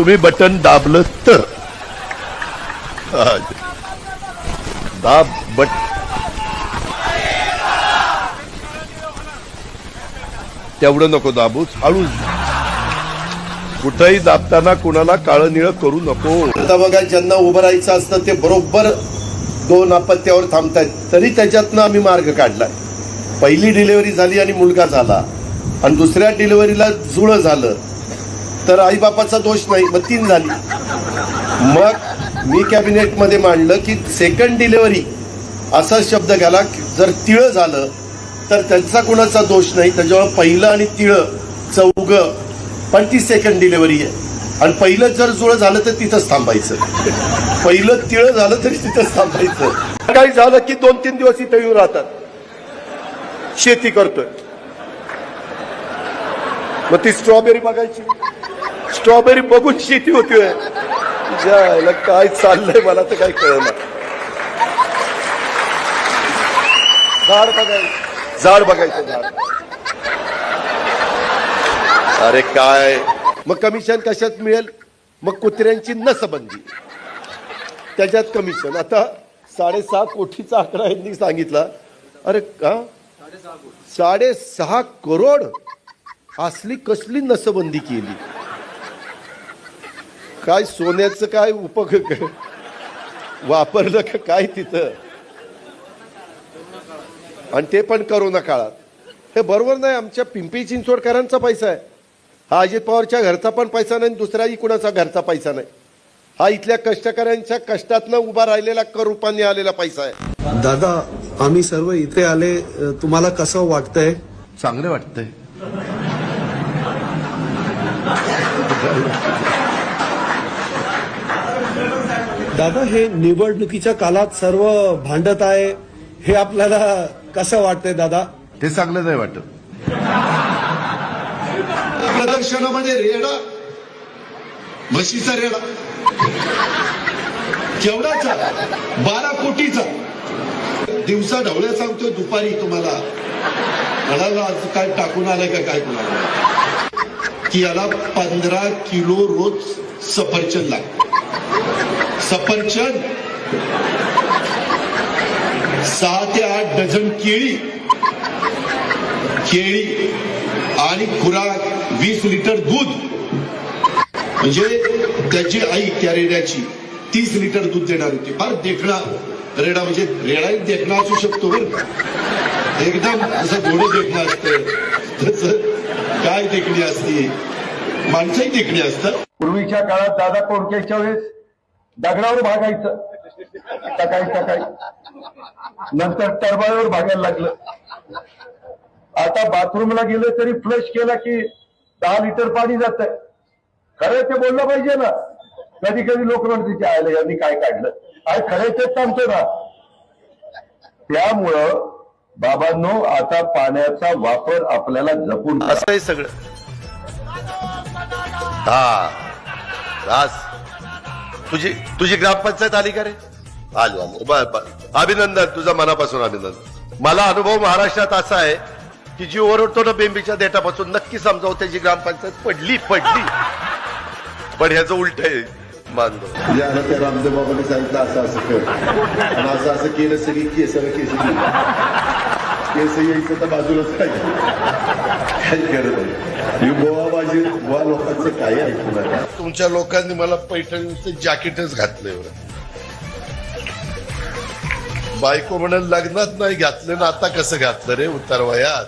तुम्ही बटन दाबलं तर. दाब बट तेवढं नको दाबूच हळू कुठंही दाबताना कुणाला काळं निळं करू नको. आता बघा ज्यांना उभं राहायचं असतं ते बरोबर दोन अपत्यावर थांबतायत. तरी त्याच्यातनं आम्ही मार्ग काढलाय. पहिली डिलिव्हरी झाली आणि मुलगा झाला. आणि दुसऱ्या डिलिव्हरीला जुळं झालं. तर आईबापाचा दोष नाही मग तीन झाली. मग मी कॅबिनेटमध्ये मांडलं की सेकंड डिलेवरी असा शब्द घाला की जर तिळं झालं तर त्यांचा कुणाचा दोष नाही. त्याच्यामुळे पहिलं आणि तिळं चौग पण ती सेकंड डिलेवरी आहे. आणि पहिलं जर जुळं झालं तर तिथंच थांबायचं. पहिलं तिळं झालं तरी तिथंच थांबायचं. काही झालं की दोन तीन दिवस इथं येऊन राहतात. शेती करतोय. मग ती स्ट्रॉबेरी बघायची. स्ट्रॉबेरी बघून शेती होतीये ज्याला काय चाललंय मला तर काही कळलं झाड बघायचं. झाड बघायचं झाड. अरे काय? मग कमिशन कशात मिळेल? मग कुत्र्यांची नसबंदी. त्याच्यात कमिशन आता साडेसहा कोटीचा आकडा यांनी सांगितला. अरे का? साडेसहा करोड? असली कसली नसबंदी केली. काय सोन्याचं काय उपक वापरलं का काय तिथं? आणि ते पण करोना काळात. हे बरोबर नाही आमच्या पिंपरी चिंचवडकरांचा पैसा आहे. हा अजित पवारच्या घरचा पण पैसा नाही आणि दुसराही कुणाचा घरचा पैसा नाही. हा इथल्या कष्टकऱ्यांच्या कष्टातनं उभा राहिलेला कर रूपाने आलेला पैसा आहे. दादा आम्ही सर्व इथे आले तुम्हाला कसं वाटतंय? चांगलं वाटतंय. दादा हे निवडणुकीच्या काळात सर्व भांडत आहे हे आपल्याला कसं वाटतंय दादा? ते चांगलं नाही वाटत. प्रदर्शनामध्ये रेडा म्हशीचा रेडा. केवढाचा बारा कोटीचा. दिवसा ढवळ्या सांगतोय दुपारी तुम्हाला. म्हणाला आज काय टाकून आलाय का काय कुणाला? की याला पंधरा किलो रोज सफरचंद लागत सफरचंद. सहा ते आठ डझन केळी. केळी आणि खुराक वीस लिटर दूध. म्हणजे त्याची आई त्या तीस लिटर दूध देणार होती. फार देखणार रेडा म्हणजे रेडा एक देखणा असू शकतो बर एकदम असं घोडं देखणं असतं. काय देखणी असती? माणसंही देखणी असतात. पूर्वीच्या काळात दादा कोणत्याच्या वेळेस? दगडावर भागायचं. सकाळी सकाळी. नंतर टरबाळ्यावर भागायला लागलं. आता बाथरूमला गेलं तरी फ्लश केला की दहा लिटर पाणी जात खरं ते बोललं पाहिजे ना. कधी कधी लोक म्हणते आलं यांनी काय काढलं? काय खरं तेच सांगतो ना. त्यामुळं बाबांनो आता पाण्याचा वापर आपल्याला जपून असं सगळं. हा. रास तुझी तुझी ग्रामपंचायत आली का रे? आली आली. बर बर अभिनंदन तुझा मनापासून अभिनंदन. मला अनुभव महाराष्ट्रात असा आहे की जी ओरडतो ना बेंबीच्या देठापासून नक्की समजावं त्याची ग्रामपंचायत पडली पडली. पण ह्याचं उलट आहे. मानतो ज्याला त्या रामदेव बाबांनी सांगितलं असं असं कर. आणि असं असं केलं सगळी केस केस केस यायचं तर बाजूलाच काय काय करत गोवा लोकांचं काही ऐकू नका. तुमच्या लोकांनी मला पैठणीचं जॅकेटच घातलंय बरं बायको म्हणाल लग्नात नाही घातलं ना आता कसं घातलं रे उतार वयात